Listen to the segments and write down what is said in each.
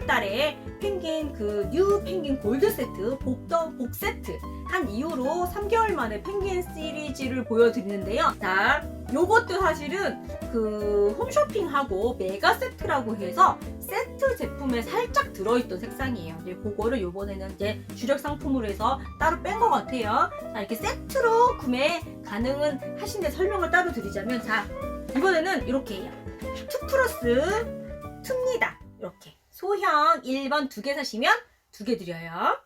4월 달에 펭귄 그 뉴 펭귄 골드 세트 복더 복 세트 한 이후로 3개월 만에 펭귄 시리즈를 보여드리는데요. 자, 요것도 사실은 그 홈쇼핑하고 메가 세트라고 해서 세트 제품에 살짝 들어있던 색상이에요. 이제 그거를 요번에는 이제 주력 상품으로 해서 따로 뺀 것 같아요. 자, 이렇게 세트로 구매 가능은 하신데 설명을 따로 드리자면 자, 이번에는 이렇게 해요. 2 플러스 2입니다. 이렇게. 소형 1번 두 개 사시면 두 개 드려요.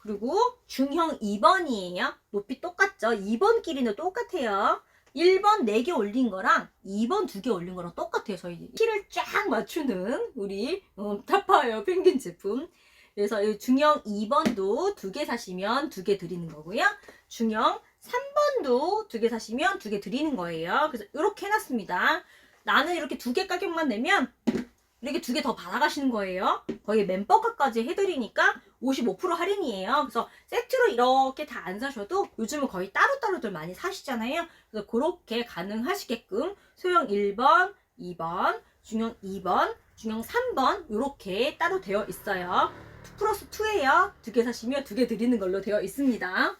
그리고 중형 2번이에요. 높이 똑같죠? 2번 길이는 똑같아요. 1번 4개 올린 거랑 2번 2개 올린 거랑 똑같아요. 저희 키를 쫙 맞추는 우리 어, 타파예요. 펭귄 제품. 그래서 이 중형 2번도 두개 사시면 두개 드리는 거고요. 중형 3번도 두개 사시면 두개 드리는 거예요. 그래서 이렇게 해놨습니다. 나는 이렇게 두개 가격만 내면 이렇게 두 개 더 받아가시는 거예요. 거의 멤버가까지 해드리니까 55% 할인이에요. 그래서 세트로 이렇게 다 안 사셔도 요즘은 거의 따로따로들 많이 사시잖아요. 그래서 그렇게 가능하시게끔 소형 1번, 2번, 중형 2번, 중형 3번 이렇게 따로 되어 있어요. 2 플러스 2예요. 두 개 사시면 두 개 드리는 걸로 되어 있습니다.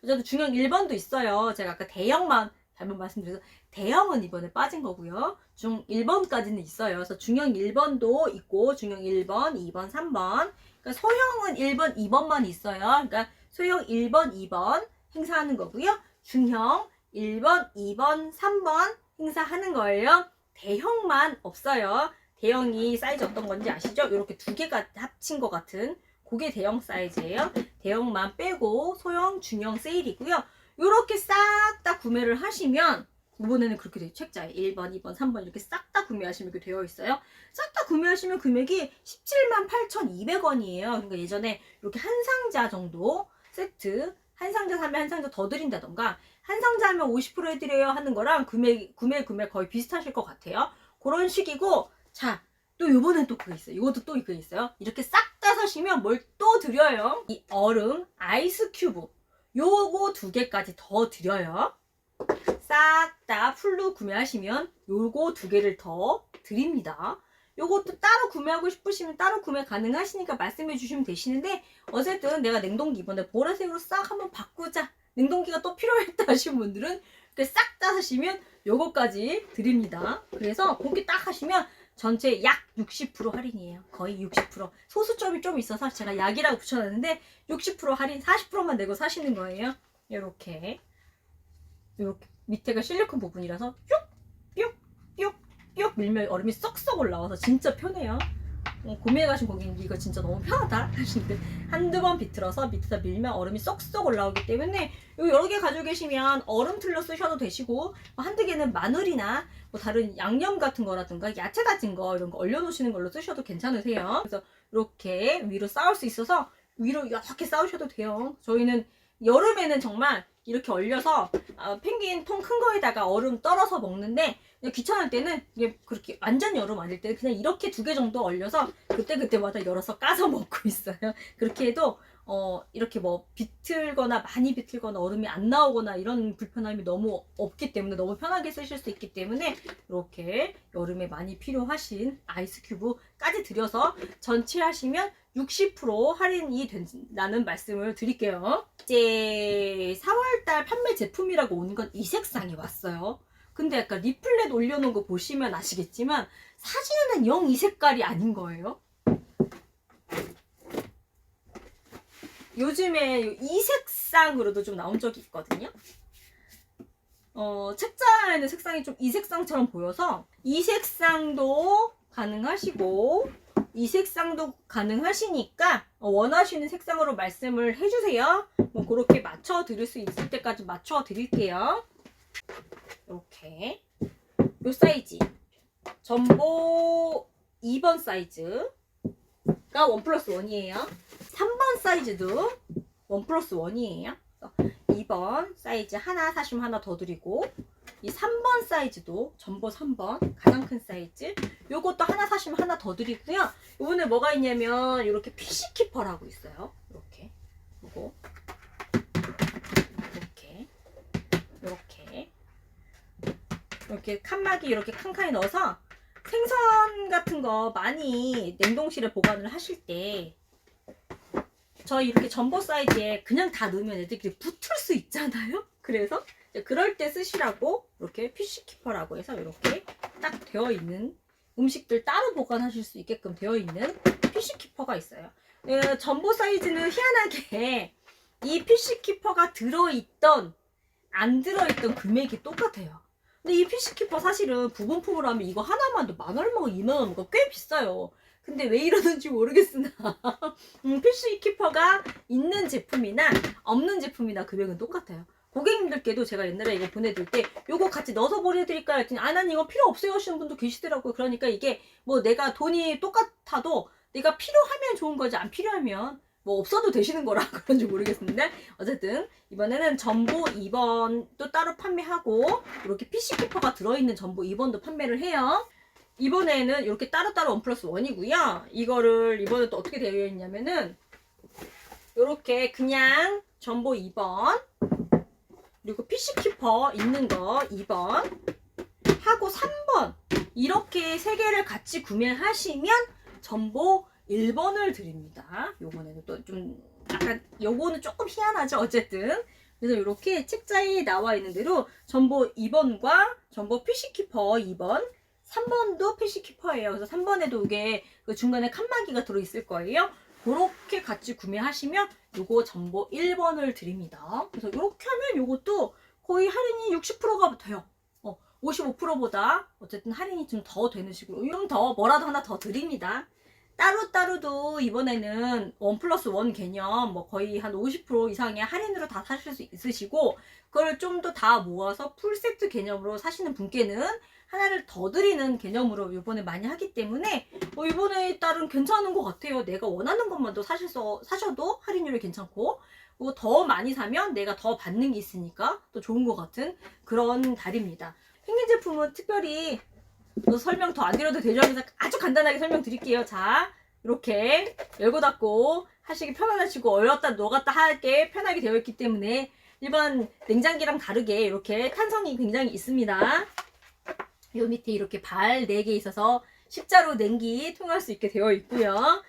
그래도 중형 1번도 있어요. 제가 아까 대형만 잘못 말씀드려서 대형은 이번에 빠진 거고요. 중 1번까지는 있어요. 그래서 중형 1번도 있고 중형 1번, 2번, 3번. 그러니까 소형은 1번, 2번만 있어요. 그러니까 소형 1번, 2번 행사하는 거고요. 중형 1번, 2번, 3번 행사하는 거예요. 대형만 없어요. 대형이 사이즈 어떤 건지 아시죠? 이렇게 두 개가 합친 것 같은 그게 대형 사이즈예요. 대형만 빼고 소형, 중형 세일이고요. 이렇게 싹 다 구매를 하시면 이번에는 그렇게 돼요. 책자에 1번, 2번, 3번 이렇게 싹 다 구매하시면 되어 있어요. 싹 다 구매하시면 금액이 17만 8,200원이에요. 그러니까 예전에 이렇게 한 상자 정도 세트 한 상자 사면 한 상자 더 드린다던가 한 상자 하면 50% 해드려요 하는 거랑 구매 구매 구매 거의 비슷하실 것 같아요. 그런 식이고 자. 또 요번엔 또 그거 있어요. 이것도 또 그거 있어요. 이렇게 싹 다 사시면 뭘 또 드려요. 이 얼음 아이스 큐브 요거 두 개까지 더 드려요. 싹 다 풀로 구매하시면 요거 두 개를 더 드립니다. 요것도 따로 구매하고 싶으시면 따로 구매 가능하시니까 말씀해 주시면 되시는데 어쨌든 내가 냉동기 이번에 보라색으로 싹 한번 바꾸자 냉동기가 또 필요했다 하시는 분들은 이렇게 싹다 사시면 요거까지 드립니다. 그래서 그렇게 딱 하시면 전체 약 60% 할인이에요. 거의 60%. 소수점이 좀 있어서 제가 약이라고 붙여놨는데 60% 할인 40%만 내고 사시는 거예요. 이렇게 이렇게 밑에가 실리콘 부분이라서 뿅뿅뿅뿅 밀면 얼음이 쏙쏙 올라와서 진짜 편해요. 어, 구매해 가신 고객님 이거 진짜 너무 편하다 하시는데 한두 번 비틀어서 밑에다 밀면 얼음이 쏙쏙 올라오기 때문에 여러 개 가지고 계시면 얼음 틀로 쓰셔도 되시고 뭐 한두 개는 마늘이나 뭐 다른 양념 같은 거라든가 야채 다진 거 이런 거 얼려놓으시는 걸로 쓰셔도 괜찮으세요. 그래서 이렇게 위로 쌓을 수 있어서 위로 이렇게 쌓으셔도 돼요. 저희는 여름에는 정말 이렇게 얼려서 아, 펭귄 통 큰 거에다가 얼음 떨어서 먹는데 귀찮을 때는 이게 그렇게 완전 여름 아닐 때는 그냥 이렇게 두 개 정도 얼려서 그때 그때마다 열어서 까서 먹고 있어요. 그렇게 해도 어 이렇게 뭐 비틀거나 많이 비틀거나 얼음이 안 나오거나 이런 불편함이 너무 없기 때문에 너무 편하게 쓰실 수 있기 때문에 이렇게 여름에 많이 필요하신 아이스 큐브까지 드려서 전체 하시면 60% 할인이 된다는 말씀을 드릴게요. 이제 4월달 판매 제품이라고 오는 건 이 색상이 왔어요. 근데 약간 리플렛 올려놓은 거 보시면 아시겠지만 사진에는 영 이 색깔이 아닌 거예요. 요즘에 이 색상으로도 좀 나온 적이 있거든요. 어, 책자에는 색상이 좀 이 색상처럼 보여서 이 색상도 가능하시고 이 색상도 가능하시니까 어, 원하시는 색상으로 말씀을 해주세요. 뭐 그렇게 맞춰 드릴 수 있을 때까지 맞춰 드릴게요. 이렇게 요 사이즈 전보 2번 사이즈가 원 플러스 원이에요. 3번 사이즈도 원 플러스 원이에요. 2번 사이즈 하나 사시면 하나 더 드리고 이 3번 사이즈도 전보 3번 가장 큰 사이즈 요것도 하나 사시면 하나 더 드리고요. 요번에 뭐가 있냐면 이렇게 PC 키퍼라고 있어요. 이렇게 요거 이렇게 이렇게 이렇게 칸막이 이렇게 칸칸이 넣어서 생선 같은 거 많이 냉동실에 보관을 하실 때 저희 이렇게 전보 사이즈에 그냥 다 넣으면 애들끼리 붙을 수 있잖아요. 그래서 그럴 때 쓰시라고 이렇게 피쉬키퍼라고 해서 이렇게 딱 되어 있는 음식들 따로 보관하실 수 있게끔 되어 있는 피쉬키퍼가 있어요. 어, 전보 사이즈는 희한하게 이 피쉬키퍼가 들어있던 안 들어있던 금액이 똑같아요. 근데 이 피쉬키퍼 사실은 부분품으로 하면 이거 하나만도 만 얼마가 이만 얼마가 꽤 비싸요. 근데 왜 이러는지 모르겠으나 음, 피쉬키퍼가 있는 제품이나 없는 제품이나 금액은 똑같아요. 고객님들께도 제가 옛날에 이거 보내드릴 때 요거 같이 넣어서 보내드릴까요? 했더니 아 난 이거 필요 없어요 하시는 분도 계시더라고요. 그러니까 이게 뭐 내가 돈이 똑같아도 내가 필요하면 좋은 거지 안 필요하면 뭐 없어도 되시는 거라 그런지 모르겠는데 어쨌든 이번에는 전보 2번도 따로 판매하고 이렇게 PC키퍼가 들어있는 전보 2번도 판매를 해요. 이번에는 이렇게 따로따로 원 플러스 원이고요. 이거를 이번에 또 어떻게 되어 있냐면은 이렇게 그냥 전보 2번 그리고 PC키퍼 있는 거 2번 하고 3번 이렇게 세 개를 같이 구매하시면 전보 1번을 드립니다. 요번에는 또 좀 약간 요거는 조금 희한하죠. 어쨌든 그래서 이렇게 책자에 나와 있는 대로 전보 2번과 전보 PC키퍼 2번 3번도 패시키퍼예요. 그래서 3번에도 이게 그 중간에 칸막이가 들어있을 거예요. 그렇게 같이 구매하시면 요거 전보 1번을 드립니다. 그래서 이렇게 하면 요것도 거의 할인이 60%가 돼요. 어, 55%보다 어쨌든 할인이 좀 더 되는 식으로 좀 더 뭐라도 하나 더 드립니다. 따로따로도 이번에는 원 플러스 원 개념 뭐 거의 한 50% 이상의 할인으로 다 사실 수 있으시고 그걸 좀 더 다 모아서 풀 세트 개념으로 사시는 분께는 하나를 더 드리는 개념으로 이번에 많이 하기 때문에 어, 이번에 따른 괜찮은 것 같아요. 내가 원하는 것만 더 사실 서, 사셔도 할인율이 괜찮고 그리고 더 많이 사면 내가 더 받는 게 있으니까 또 좋은 것 같은 그런 달입니다. 펭귄 제품은 특별히 또 설명 더 안 드려도 되죠 하면서 아주 간단하게 설명드릴게요. 자 이렇게 열고 닫고 하시기 편안하시고 얼었다 녹았다 하게 편하게 되어 있기 때문에 일반 냉장기랑 다르게 이렇게 탄성이 굉장히 있습니다. 요 밑에 이렇게 발 4개 있어서 십자로 냉기 통할 수 있게 되어 있고요.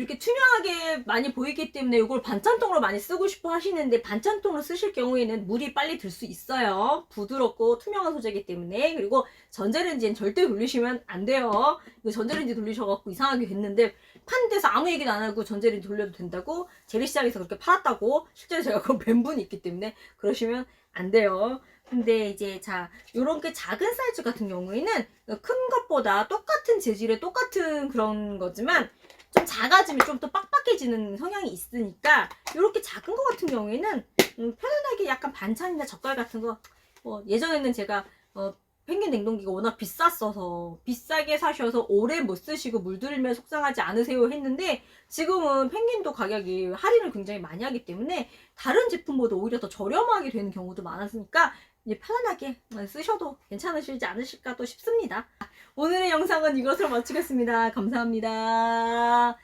이렇게 투명하게 많이 보이기 때문에 이걸 반찬통으로 많이 쓰고 싶어 하시는데 반찬통으로 쓰실 경우에는 물이 빨리 들 수 있어요. 부드럽고 투명한 소재이기 때문에 그리고 전자레인지엔 절대 돌리시면 안 돼요. 이거 전자레인지 돌리셔갖고 이상하게 됐는데 판 데서 아무 얘기도 안 하고 전자레인지 돌려도 된다고 재래시장에서 그렇게 팔았다고 실제로 제가 그거 뵌 분이 있기 때문에 그러시면 안 돼요. 근데 이제 자 요런 게 작은 사이즈 같은 경우에는 큰 것보다 똑같은 재질의 똑같은 그런 거지만 좀 작아지면 좀 더 빡빡해지는 성향이 있으니까 이렇게 작은 거 같은 경우에는 음, 편안하게 약간 반찬이나 젓갈 같은 거 뭐 예전에는 제가 어, 펭귄 냉동기가 워낙 비쌌어서 비싸게 사셔서 오래 못 쓰시고 물들면 속상하지 않으세요 했는데 지금은 펭귄도 가격이 할인을 굉장히 많이 하기 때문에 다른 제품보다 오히려 더 저렴하게 되는 경우도 많았으니까 이제 편안하게 쓰셔도 괜찮으시지 않으실까 또 싶습니다. 오늘의 영상은 이것으로 마치겠습니다. 감사합니다.